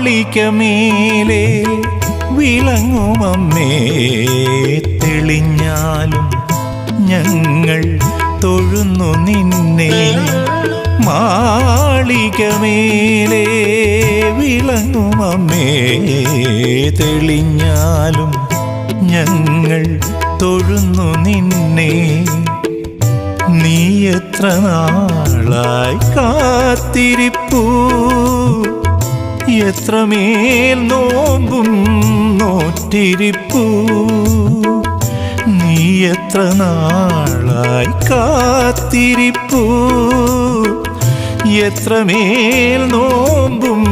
മാളികമേലെ വിളങ്ങുമമ്മേ തെളിഞ്ഞാലും ഞങ്ങൾ തൊഴുന്നു നിന്നെ. മാളികമേലെ വിളങ്ങുമമ്മേ തെളിഞ്ഞാലും ഞങ്ങൾ തൊഴുന്നു നിന്നെ. നീ എത്ര നാളായി കാത്തിരിപ്പൂ? എത്രമേൽ നോമ്പും നോറ്റിരിപ്പു നീ എത്ര നാളായി കാത്തിരിപ്പു? എത്രമേൽ നോമ്പും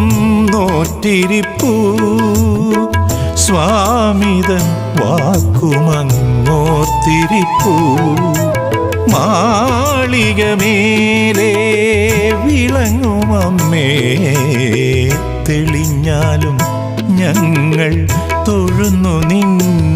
നോറ്റിരിപ്പു സ്വാമിതൻ വാക്കുമങ്ങോത്തിരിപ്പു. മാളികമേലെ തൊഴുന്നു നിന്നെ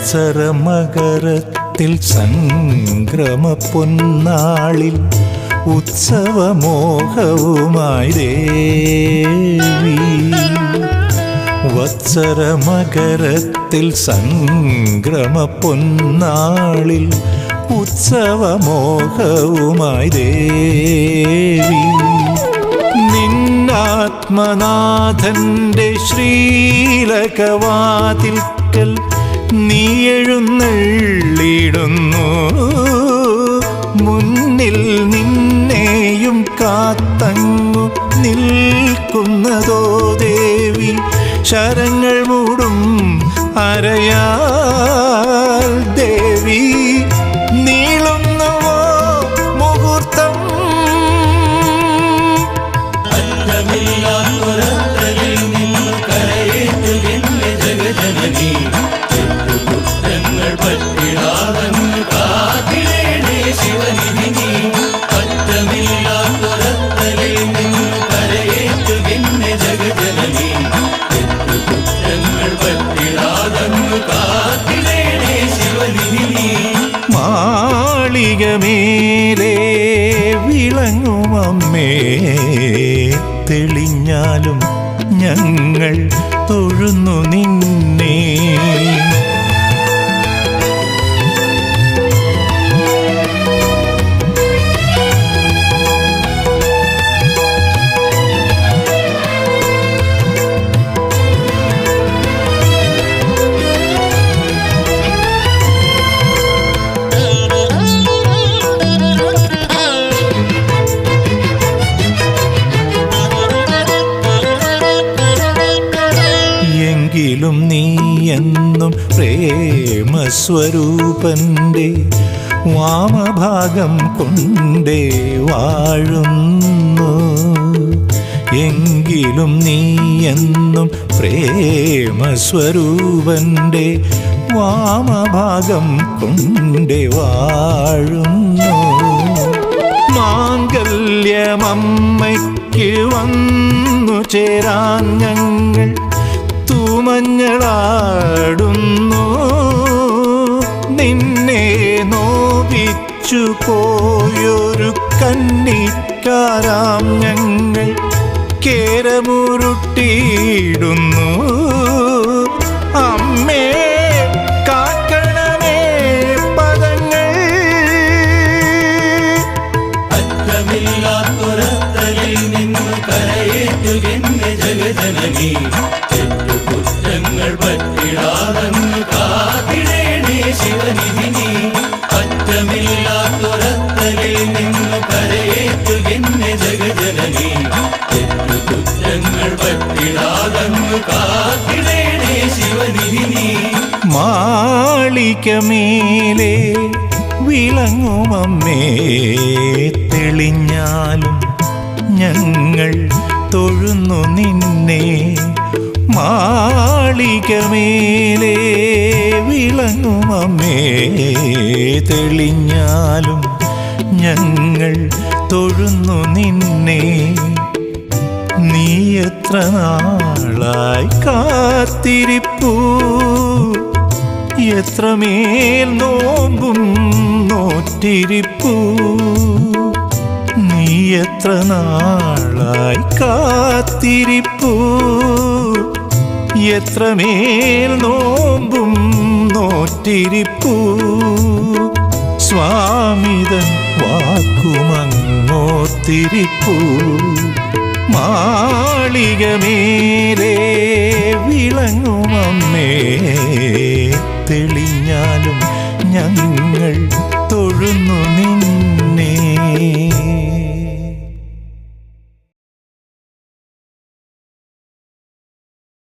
വത്സരമകരത്തിൽ സംക്രമ പൊന്നാളിൽ ഉത്സവമോഹവുമായി ദേവി. വത്സരമകരത്തിൽ സംക്രമ പൊന്നാളിൽ ഉത്സവമോഹവുമായി ദേവി. നിന്നാത്മനാഥന്റെ ശ്രീലകവാതിൽക്കൽ നീ എഴുന്നള്ളിടുന്നു മുന്നിൽ നിന്നെയും കാത്തങ്ങു നിൽക്കുന്നതോ ദേവി. ശരങ്ങൾ മൂടും അരയാൽ തെളിഞ്ഞാലും ഞങ്ങൾ തൊഴുന്നു നിന്നെ. പ്രേമസ്വരൂപന്റെ വാമഭാഗം കൊണ്ടേ വാഴുന്നു. എങ്കിലും നീ എന്നും പ്രേമസ്വരൂപന്റെ വാമഭാഗം കൊണ്ടേ വാഴുന്നു. മാംഗല്യമമ്മയ്ക്ക് വന്നു ചേരാൻ ഞങ്ങൾ നോവിച്ചു പോയൊരു കന്നിക്കാരാം ഞങ്ങൾ കേരമുരുട്ടിയിടുന്നു. അമ്മേ കാക്കണമേ പദങ്ങൾ. പറ്റിടാതങ്ങ് കാത്തിടേണേ ശിവനിധിനി മാളികമേലെ വിളങ്ങുമമ്മേ തെളിഞ്ഞാലും ഞങ്ങൾ തൊഴുന്നു നിന്നെ. മാളികമേലേ വിളങ്ങുമമ്മേ തെളിഞ്ഞാലും ഞങ്ങൾ തൊഴുന്നു നിന്നെ. നീ എത്ര നാളായി കാത്തിരിപ്പൂ? എത്രമേൽ നോമ്പും നോറ്റിരിപ്പു? നീ എത്ര നാളായി കാത്തിരിപ്പു? എത്രമേൽ നോമ്പും നോറ്റിരിപ്പു? സ്വാമിതൻ വാക്കുമങ്ങോത്തിരിപ്പു? മാളികമേലേ വിളങ്ങുമമ്മേ. തെളിഞ്ഞാലും ഞങ്ങൾ തൊഴുന്നു